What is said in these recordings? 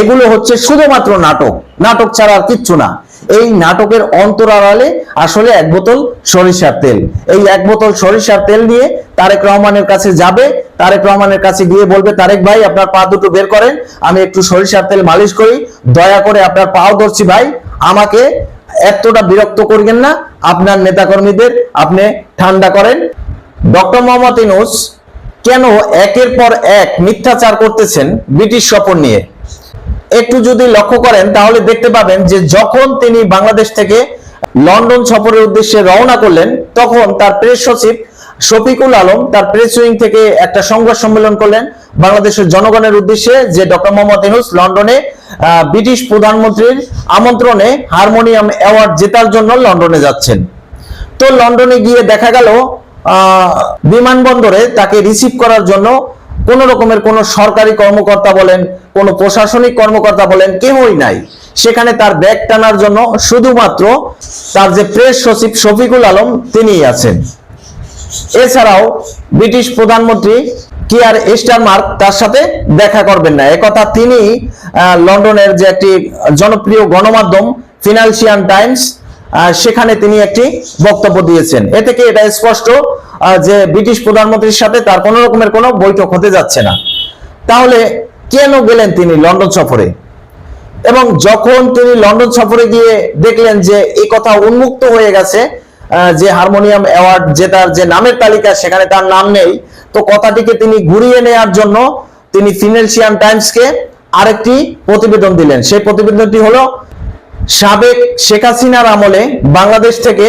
এগুলো হচ্ছে শুধুমাত্র নাটক। নাটক ছাড়া আর কিচ্ছু না। এই নাটকের অন্তর আড়ালে আসলে এক বোতল সরিষার তেল। এই এক বোতল সরিষার তেল নিয়ে তারেক রহমানের কাছে যাবে। তারেক রহমানের কাছে গিয়ে বলবে, তারেক ভাই, আপনার পা দুটো বের করেন। আমি একটু সরিষার তেল মালিশ করি। দয়া করে আপনার পাও ধরছি ভাই। আমাকে এতটা বিরক্ত করবেন না। আপনার নেতাকর্মীদের আপনি ঠান্ডা করেন। ডক্টর মোহাম্মদ ইনুস কেন একের পর এক মিথ্যাচার করতেছেন ব্রিটিশ সফর নিয়ে? একটু যদি লক্ষ্য করেন, তাহলে দেখতে পাবেন যে যখন তিনি বাংলাদেশ থেকে লন্ডন সফরের উদ্দেশ্যে রওনা করলেন, তখন তার প্রেস সচিব শফিকুল আলম তার প্রেস উইং থেকে একটা সংবাদ সম্মেলন করলেন বাংলাদেশের জনগণের উদ্দেশ্যে, যে ডক্টর মোহাম্মদ ইউনুস লন্ডনে ব্রিটিশ প্রধানমন্ত্রীর আমন্ত্রণে হারমোনিয়াম অ্যাওয়ার্ড জেতার জন্য লন্ডনে যাচ্ছেন। তো লন্ডনে গিয়ে দেখা গেল বিমানবন্দরে তাকে রিসিভ করার জন্য কোন রকমের কোন সরকারি কর্মকর্তা বলেন, কোন প্রশাসনিক কর্মকর্তা বলেন, কেউই নাই। সেখানে তার ব্যাগ টানার জন্য শুধুমাত্র তার যে প্রেস সচিব শফিকুল আলম তিনিই আছেন। এছাড়াও ব্রিটিশ প্রধানমন্ত্রী কিয়ার স্টারমার্ক তার সাথে দেখা করবেন না। একথা তিনি লন্ডনের যে একটি জনপ্রিয় গণমাধ্যম ফিনান্সিয়াল টাইমস সেখানে তিনি একটি বক্তব্য দিয়েছেন। এ থেকে এটা স্পষ্ট যে ব্রিটিশ প্রধানমন্ত্রীর সাথে তার কোনো রকমের কোনো বৈঠক হতে যাচ্ছে না। তাহলে কেন গেলেন তিনি লন্ডন সফরে? এবং যখন তিনি লন্ডন সফরে গিয়ে দেখলেন যে এই কথা উন্মুক্ত হয়ে গেছে যে হারমোনিয়াম অ্যাওয়ার্ড জেতার যে নামের তালিকা, সেখানে তার নাম নেই, তো কথাটিকে তিনি ঘুরিয়ে নেয়ার জন্য তিনি ফিনান্সিয়াল টাইমসকে আরেকটি প্রতিবেদন দিলেন। সেই প্রতিবেদনটি হলো সাবেক শেখ হাসিনার আমলে বাংলাদেশ থেকে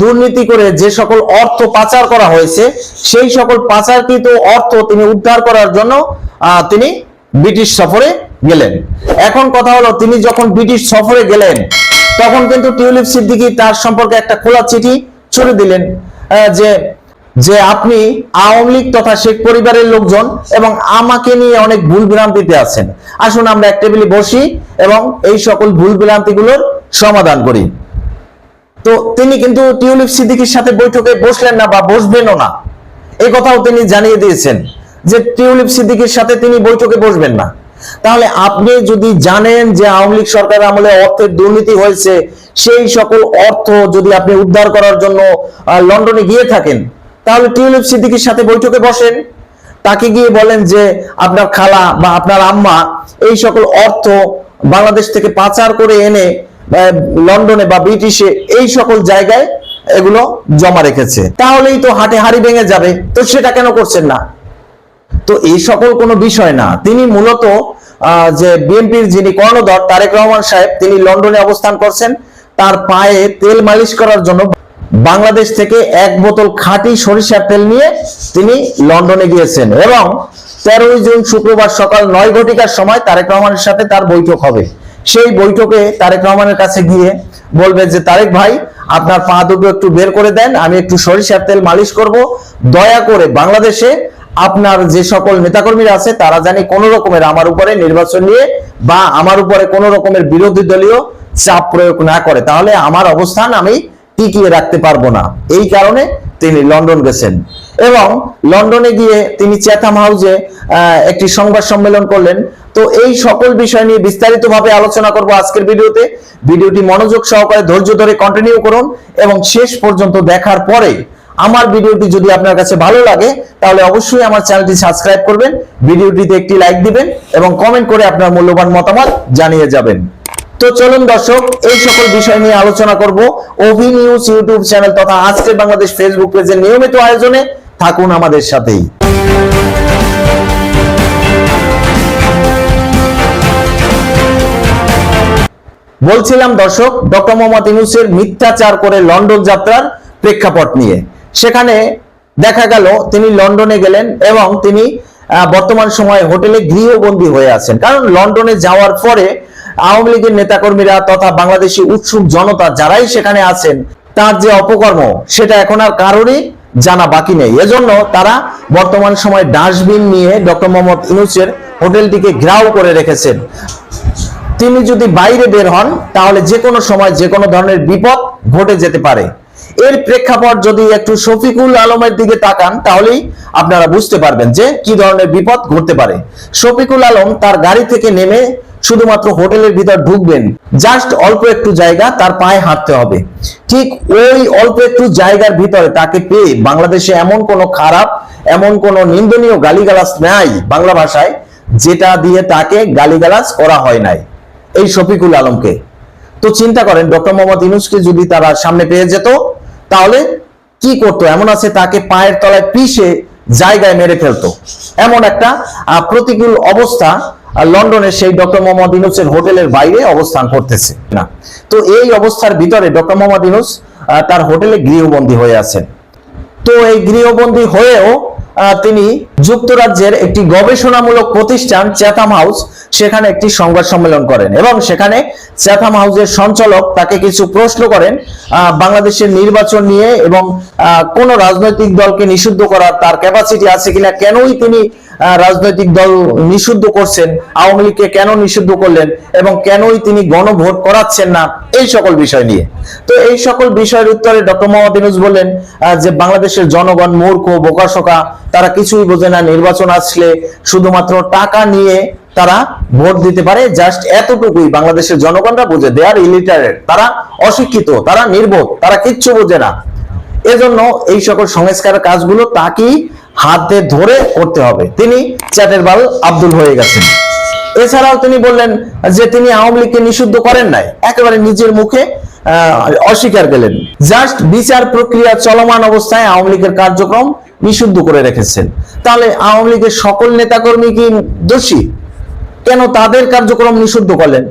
দুর্নীতি করে যে সকল অর্থ পাচার করা হয়েছে, সেই সকল পাচারকৃত অর্থ তিনি উদ্ধার করার জন্য তিনি ব্রিটিশ সফরে গেলেন। এখন কথা হলো, তিনি যখন ব্রিটিশ সফরে গেলেন, তখন কিন্তু টিউলিপ সিদ্দিকি তার সম্পর্কে একটা খোলা চিঠি ছুড়ে দিলেন যে যে আপনি আওয়ামী লীগ তথা শেখ পরিবারের লোকজন এবং আমাকে নিয়ে অনেক ভুল ভ্রান্তিতে আছেন। আসুন আমরা এক টেবিলে বসি এবং এই সকল ভুল ভ্রান্তিগুলোর সমাধান করি। তো তিনি কিন্তু টিউলিপ সিদ্দিকির সাথে বৈঠকে বসলেন না বা বসবেনও না। এই কথাও তিনি জানিয়ে দিয়েছেন যে টিউলিপ সিদ্দিকির সাথে তিনি বৈঠকে বসবেন না। তাহলে আপনি যদি জানেন যে আওয়ামী লীগ সরকার আমলে অর্থের দুর্নীতি হয়েছে, সেই সকল অর্থ যদি আপনি উদ্ধার করার জন্য লন্ডনে গিয়ে থাকেন তাহলে টিউলিপ সিদ্দিকির সাথে বৈঠকে বসেন। তাকে গিয়ে বলেন যে, আপনার খালা বা আপনার আম্মা এই সকল অর্থ বাংলাদেশ থেকে পাচার করে এনে লন্ডনে বা ব্রিটিশে এই সকল জায়গায় এগুলো জমা রেখেছে। তাহলেই তো হাটে হাড়ি ভেঙে যাবে। তো সেটা কেন করছেন না? তো এই সকল কোনো বিষয় না। তিনি মূলত যে বিএনপির যিনি কর্ণধর তারেক রহমান সাহেব, তিনি লন্ডনে অবস্থান করছেন। তার পায়ে তেল মালিশ করার জন্য বাংলাদেশ থেকে এক বোতল খাঁটি সরিষার তেল নিয়ে তিনি লন্ডনে গিয়েছেন এবং তেরোই জুন শুক্রবার সকাল নয় ঘটিকার সময় তারেক রহমানের সাথে তার বৈঠক হবে। সেই বৈঠকে তারেক রহমানের কাছে গিয়ে বলবে যে, তারেক ভাই, আপনার পা দুটো একটু বের করে দেন, আমি একটু সরিষার তেল মালিশ করব। দয়া করে বাংলাদেশে আপনার যে সকল নেতাকর্মীরা আছে, তারা জানি কোনো রকমের আমার উপরে নির্বাচন নিয়ে বা আমার উপরে কোনো রকমের বিরোধী দলীয় চাপ প্রয়োগ না করে। তাহলে আমার অবস্থান আমি টিকিয়ে রাখতে পারব না। এই কারণে তিনি লন্ডন গেছেন। এবং লন্ডনে গিয়ে তিনি চ্যাথাম আহ, একটি সংবাদ সম্মেলন করলেন। তো এই সকল বিষয় নিয়ে বিস্তারিতভাবে আলোচনা করব আজকের ভিডিওতে। ভিডিওটি মনোযোগ সহকারে ধৈর্য ধরে কন্টিনিউ করুন এবং শেষ পর্যন্ত দেখার পরে আমার ভিডিওটি যদি আপনার কাছে ভালো লাগে তাহলে অবশ্যই আমার চ্যানেলটি সাবস্ক্রাইব করবেন ভিডিওটিতে একটি লাইক দিবেন এবং কমেন্ট করে আপনার মূল্যবান মতামত জানিয়ে যাবেন। তো চলুন দর্শক, এই সকল বিষয় নিয়ে আলোচনা করব অভি নিউজ ইউটিউব চ্যানেল তথা আজকের বাংলাদেশ ফেসবুক পেজের নিয়মিত আয়োজনে। থাকুন আমাদের সাথেই। বলছিলাম দর্শক, ডক্টর মোহাম্মদ ইউনুসের মিথ্যাচার করে লন্ডন যাত্রার প্রেক্ষাপট নিয়ে। সেখানে দেখা গেল, তিনি লন্ডনে গেলেন এবং তিনি বর্তমান সময়ে হোটেলে গৃহবন্দী হয়ে আছেন। কারণ লন্ডনে যাওয়ার পরে আওয়ামী লীগের নেতাকর্মীরা তথা বাংলাদেশি উৎসুক জনতা যারাই সেখানে আছেন, তার যে অপকর্ম, সেটা এখন আর কারোরই জানা বাকি নেই। এজন্য তারা বর্তমান সময় ডাস্টবিন নিয়ে ডক্টর মোহাম্মদ ইউনুসের হোটেলটিকে ঘেরাও করে রেখেছেন। তিনি যদি বাইরে বের হন, তাহলে যে কোনো সময় যে কোনো ধরনের বিপদ ঘটে যেতে পারে। এর প্রেক্ষাপট যদি একটু শফিকুল আলমের দিকে তাকান, তাহলেই আপনারা বুঝতে পারবেন যে কি ধরনের বিপদ ঘটতে পারে। শফিকুল আলম তার গাড়ি থেকে নেমে শুধুমাত্র হোটেলের ভিতর ঢুকবেন। জাস্ট অল্প একটু জায়গা তার পায়ে হাঁটতে হবে। ঠিক ওই অল্প একটু জায়গার ভিতরে তাকে পেয়ে বাংলাদেশে এমন কোনো খারাপ, এমন কোনো নিন্দনীয় গালিগালাজ নাই বাংলা ভাষায়, যেটা দিয়ে তাকে গালিগালাজ করা হয় নাই। এই শফিকুল আলমকে। তো চিন্তা করেন, ডক্টর মোহাম্মদ ইউনুসকে যদি তারা সামনে পেয়ে যেত, তাহলে কি করতো? এমন আছে তাকে পায়ের তলায় পিষে জায়গায় মেরে ফেলতো। এমন একটা প্রতিকূল অবস্থা লন্ডনের সেই ডক্টর মোহাম্মদ ইউনুসের হোটেলের বাইরে অবস্থান করতেছে। না। তো এই অবস্থার ভিতরে ডক্টর মোহাম্মদ ইউনুস তার হোটেলে গৃহবন্দী হয়ে আছেন। তো এই গৃহবন্দী হয়েও তিনি যুক্তরাজ্যের একটি গবেষণামূলক প্রতিষ্ঠান চ্যাথাম হাউস সেখানে একটি সংবাদ সম্মেলন করেন এবং সেখানে চ্যাথাম হাউসের সঞ্চালক তাকে কিছু প্রশ্ন করেন বাংলাদেশের নির্বাচন নিয়ে এবং কোন রাজনৈতিক দলকে নিষিদ্ধ করার তার ক্যাপাসিটি আছে কিনা, কেনই তিনি রাজনৈতিক দল নিষিদ্ধ করছেন, আওয়ামী লীগকে কেন নিষিদ্ধ করলেন এবং কেনই তিনি গণভোট করাচ্ছেন না, এই সকল বিষয় নিয়ে। তো এই সকল বিষয়ের উত্তরে ডক্টর মোহাম্মদ ইউনুস বললেন যে বাংলাদেশের জনগণ মূর্খ বোকাশোকা তারা কিছুই বোঝে না, নির্বাচন আসলে শুধুমাত্র টাকা নিয়ে তারা ভোট দিতে পারে, জাস্ট এতটুকুই বাংলাদেশের জনগণরা বোঝে দে আর ইলিটারেট তারা অশিক্ষিত, তারা নির্বোধ, তারা কিচ্ছু বোঝে না। এজন্য এই সকল সংস্কার কাজগুলো তাকেই হাতে ধরে করতে হবে। তিনি চ্যাটের বাল আব্দুল হয়ে গেছেন। এছাড়াও তিনি বললেন যে তিনি আওয়ামী লীগকে নিষিদ্ধ করেন নাই। একেবারে নিজের মুখে অস্বীকার গেলেন জাস্ট বিচার প্রক্রিয়া চলমান অবস্থায় আওয়ামী লীগের কার্যক্রম নিষিদ্ধ করে রেখেছেন। তাহলে আওয়ামী লীগের সকল নেতাকর্মী কি দোষী? কেন তাদের কার্যক্রম নিষিদ্ধ করলেন?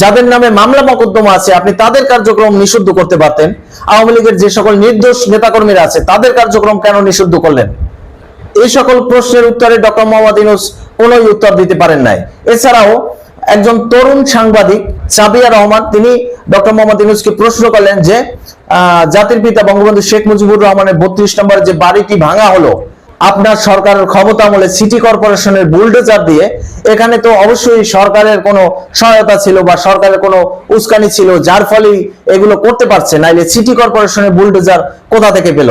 যাদের নামে মামলা মকদ্দমা আছে, আপনি তাদের কার্যক্রম নিষিদ্ধ করতে পারতেন। আওয়ামী লীগের যে সকল নির্দোষ নেতাকর্মীরা আছে, তাদের কার্যক্রম কেন নিষিদ্ধ করলেন? এই সকল প্রশ্নের উত্তরে ডক্টর মোহাম্মদ ইউনুস কোনোই উত্তর দিতে পারেন নাই। এছাড়াও একজন তরুণ সাংবাদিক সাবিয়া রহমান, তিনি ডক্টর মোহাম্মদ ইউনুসকে প্রশ্ন করলেন যে জাতির পিতা বঙ্গবন্ধু শেখ মুজিবুর রহমানের বত্রিশ নম্বর যে বাড়িটি ভাঙা হলো আপনার সরকারের ক্ষমতা আমলে সিটি কর্পোরেশনের বুলডোজার দিয়ে, এখানে তো অবশ্যই সরকারের কোনো সহায়তা ছিল বা সরকারের কোনো উস্কানি ছিল, যার ফলে এগুলো করতে পারছে, নাইলে সিটি কর্পোরেশনের বুলডোজার কোথা থেকে পেল?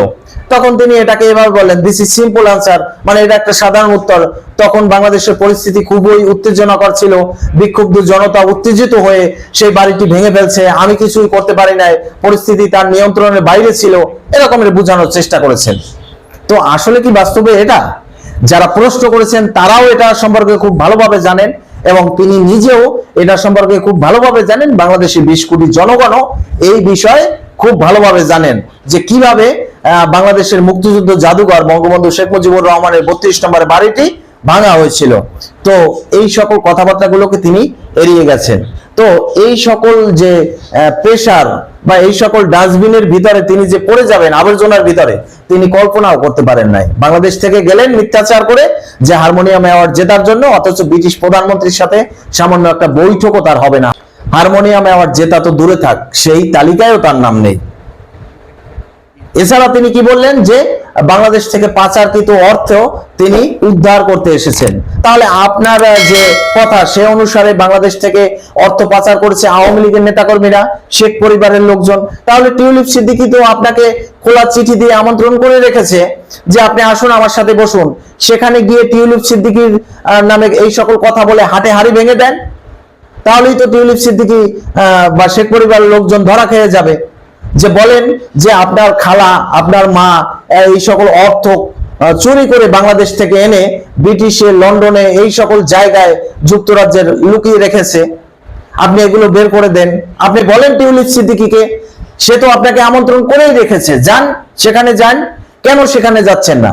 তখন তিনি এটাকে এভাবে বললেন দিস ইজ সিম্পল আনসার মানে এটা একটা সাধারণ উত্তর। তখন বাংলাদেশের পরিস্থিতি খুবই উত্তেজনাকর ছিল। বিক্ষুব্ধ জনতা উত্তেজিত হয়ে সেই বাড়িটি ভেঙে ফেলছে। আমি কিছুই করতে পারি নাই। পরিস্থিতি তার নিয়ন্ত্রণের বাইরে ছিল। এরকমের বোঝানোর চেষ্টা করেছেন। তো আসলে কি বাস্তবে এটা? যারা প্রশ্ন করেছেন, তারাও এটা সম্পর্কে খুব ভালোভাবে জানেন এবং তিনি নিজেও এটা সম্পর্কে খুব ভালোভাবে জানেন। বাংলাদেশের বিশ কোটি জনগণও এই বিষয়ে খুব ভালোভাবে জানেন যে কীভাবে বাংলাদেশের মুক্তিযুদ্ধ জাদুঘর বঙ্গবন্ধু শেখ মুজিবুর রহমানের বত্রিশ নম্বরের বাড়িটি ভাঙা হয়েছিল। তো এই সকল কথাবার্তাগুলোকে তিনি এড়িয়ে গেছেন। তো এই সকল যে প্রেশার বা এই সকল ডাস্টবিনের ভিতরে তিনি যে পড়ে যাবেন, আবর্জনার ভিতরে, তিনি কল্পনাও করতে পারেন নাই। বাংলাদেশ থেকে গেলেন মিথ্যাচার করে যে হারমোনিয়াম অ্যাওয়ার্ড জেতার জন্য, অথচ ব্রিটিশ প্রধানমন্ত্রীর সাথে সামান্য একটা বৈঠকও তার হবে না। হারমোনিয়াম অ্যাওয়ার্ড জেতা তো দূরে থাক, সেই তালিকায়ও তার নাম নেই। এছাড়া তিনি কি বললেন যে বাংলাদেশ থেকে পাচারকৃত অর্থ তিনি উদ্ধার করতে এসেছেন। তাহলে আপনার যে কথা, সে অনুসারে বাংলাদেশ থেকে অর্থ পাচার করেছে আওয়ামী লীগের নেতাকর্মীরা, শেখ পরিবারের লোকজন। তাহলে টিউলিপ সিদ্দিকি তো আপনাকে খোলা চিঠি দিয়ে আমন্ত্রণ করে রেখেছে যে আপনি আসুন আমার সাথে বসুন। সেখানে গিয়ে টিউলিপ সিদ্দিকির নামে এই সকল কথা বলে হাটে হাড়ি ভেঙে দেন। তাহলেই তো টিউলিপ সিদ্দিকি বা শেখ পরিবারের লোকজন ধরা খেয়ে যাবে। যে বলেন যে আপনার খালা, আপনার মা এই সকল অর্থ চুরি করে বাংলাদেশ থেকে এনে ব্রিটিশে, লন্ডনে এই সকল জায়গায় যুক্তরাজ্যের লুকিয়ে রেখেছে। আপনি এগুলো বের করে দেন। আপনি বলেন টিউলিপ সিদ্দিকিকে, সে তো আপনাকে আমন্ত্রণ করেই রেখেছে। যান, সেখানে যান। কেন সেখানে যাচ্ছেন না?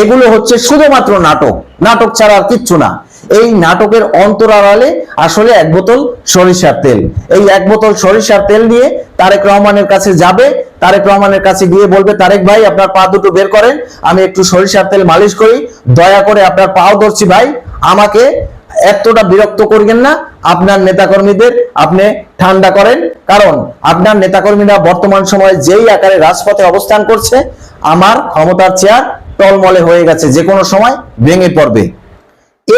এগুলো হচ্ছে শুধুমাত্র নাটক। নাটক ছাড়া আর কিচ্ছু না। এই নাটকের অন্তরালে আসলে এক বোতল সরিষার তেল। এই এক বোতল সরিষার তেল নিয়ে তারেক রহমানের কাছে যাবে। তারেক রহমানের কাছে গিয়ে বলবে, তারেক ভাই, আপনার পা দুটো বের করেন, আমি একটু সরিষার তেল মালিশ করি। দয়া করে আপনার পাও ধরছি ভাই। আমাকে এতটা বিরক্ত করবেন না। আপনার নেতাকর্মীদের আপনি ঠান্ডা করেন। কারণ আপনার নেতাকর্মীরা বর্তমান সময়ে যেই আকারে রাজপথে অবস্থান করছে, আমার ক্ষমতার চেয়ার টলমলে হয়ে গেছে। যে কোনো সময় ভেঙে পড়বে।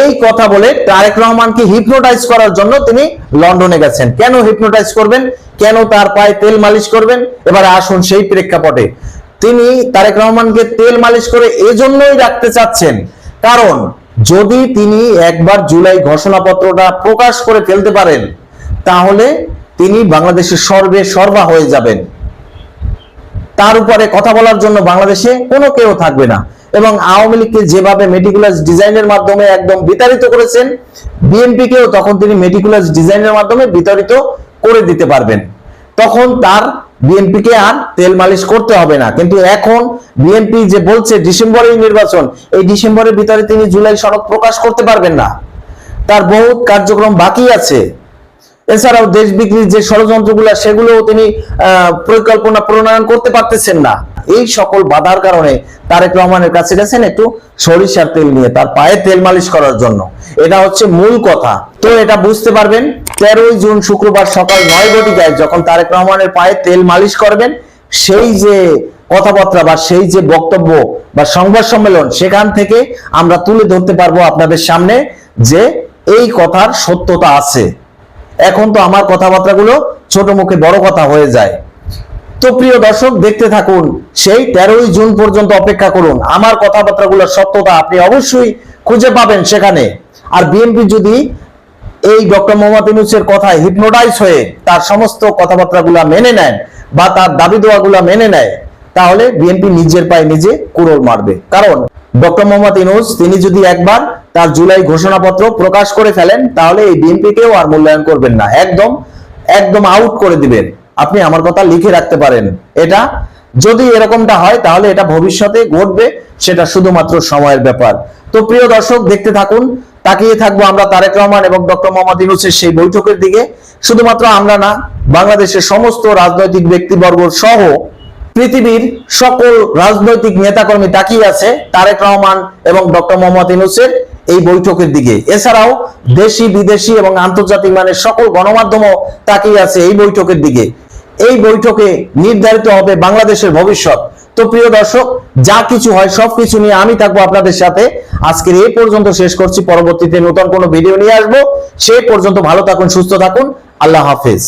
এই কথা বলে তারেক রহমানকে হিপনোটাইজ করার জন্য তিনি লন্ডনে গেছেন। কেন হিপনোটাইজ করবেন? কেন তার পায়ে তেল মালিশ করবেন? এবারে আসুন সেই প্রেক্ষাপটে। তিনি তারেক রহমানকে তেল মালিশ করে এজন্যই রাখতে চাচ্ছেন। কারণ যদি তিনি একবার জুলাই ঘোষণাপত্রটা প্রকাশ করে ফেলতে পারেন, তাহলে তিনি বাংলাদেশের সর্বে সর্বা হয়ে যাবেন। তার উপরে কথা বলার জন্য বাংলাদেশে কোনো কেউ থাকবে না। এবং আওয়ামী লীগকে যেভাবে মেটিকুলাস ডিজাইনের মাধ্যমে একদম বিতাড়িত করেছেন বিএনপি কেও তখন তিনি মেটিকুলাস ডিজাইনের মাধ্যমে বিতাড়িত করে দিতে পারবেন। তখন তার বিএনপি কে আর তেল মালিশ করতে হবে না। কিন্তু এখন বিএনপি যে বলছে ডিসেম্বরের নির্বাচন, এই ডিসেম্বরের ভিতরে তিনি জুলাই সনদ প্রকাশ করতে পারবেন না। তার বহুত কার্যক্রম বাকি আছে। এছাড়াও দেশ বিক্রির যে ষড়যন্ত্রগুলো, সেগুলোও তিনি পরিকল্পনা প্রণয়ন করতে পারতেছেন না। এই সকল বাধার কারণে তারেক রহমানের কাছে গেছেন একটু সরিষার তেল নিয়ে, তার পায়ে তেল মালিশ করার জন্য। এটা হচ্ছে মূল কথা। তো এটা বুঝতে পারবেন, তেরোই জুন শুক্রবার সকাল নয় ঘটিকায় যখন তারেক রহমানের পায়ে তেল মালিশ করবেন, সেই যে কথাবার্তা বা সেই যে বক্তব্য বা সংবাদ সম্মেলন, সেখান থেকে আমরা তুলে ধরতে পারব আপনাদের সামনে যে এই কথার সত্যতা আছে। এখন তো আমার কথাবার্তাগুলো ছোট মুখে বড় কথা হয়ে যায়। তো প্রিয় দর্শক, দেখতে থাকুন, সেই তেরোই জুন পর্যন্ত অপেক্ষা করুন। আমার কথাবার্তাগুলোর সত্যতা আপনি অবশ্যই খুঁজে পাবেন সেখানে। আর বিএনপি যদি এই ডক্টর মোহাম্মদ ইউনুসের কথায় হিপনোটাইজ হয়ে তার সমস্ত কথাবার্তাগুলা মেনে নেন বা তার দাবি দোয়াগুলা মেনে নেয়, তাহলে বিএনপি নিজের পায়ে নিজে কুড়োল মারবে। কারণ ডক্টর মোহাম্মদ ইউনুস, তিনি যদি একবার তার জুলাই ঘোষণাপত্র প্রকাশ করে ফেলেন, তাহলে এই বিএনপি কেও আর মূল্যায়ন করবেন না। একদম একদম আউট করে দিবেন। আপনি আমার কথা লিখে রাখতে পারেন। এটা যদি এরকমটা হয়, তাহলে এটা ভবিষ্যতে ঘটবে, সেটা শুধুমাত্র সময়ের ব্যাপার। তো প্রিয় দর্শক, দেখতে থাকুন, তাকিয়ে থাকব আমরা তারেক রহমান এবং ডক্টর মোহাম্মদ ইউনুসের সেই বৈঠকের দিকে। শুধুমাত্র আমরা না, বাংলাদেশের সমস্ত রাজনৈতিক ব্যক্তিবর্গ সহ পৃথিবীর সকল রাজনৈতিক নেতাকর্মী তাকিয়ে আছে, তারেক রহমান এবং ডক্টর মোহাম্মদ ইউনুসের এই বৈঠকের দিকে। এছাড়াও দেশি, বিদেশি এবং আন্তর্জাতিক মানের সকল গণমাধ্যমও তাকিয়ে আছে এই বৈঠকের দিকে। এই বৈঠকে নির্ধারিত হবে বাংলাদেশের ভবিষ্যৎ। তো প্রিয় দর্শক, যা কিছু হয় সবকিছু নিয়ে আমি থাকব আপনাদের সাথে। আজকের এই পর্যন্ত শেষ করছি। পরবর্তীতে নতুন কোনো ভিডিও নিয়ে আসব। সেই পর্যন্ত ভালো থাকুন, সুস্থ থাকুন। আল্লাহ হাফেজ।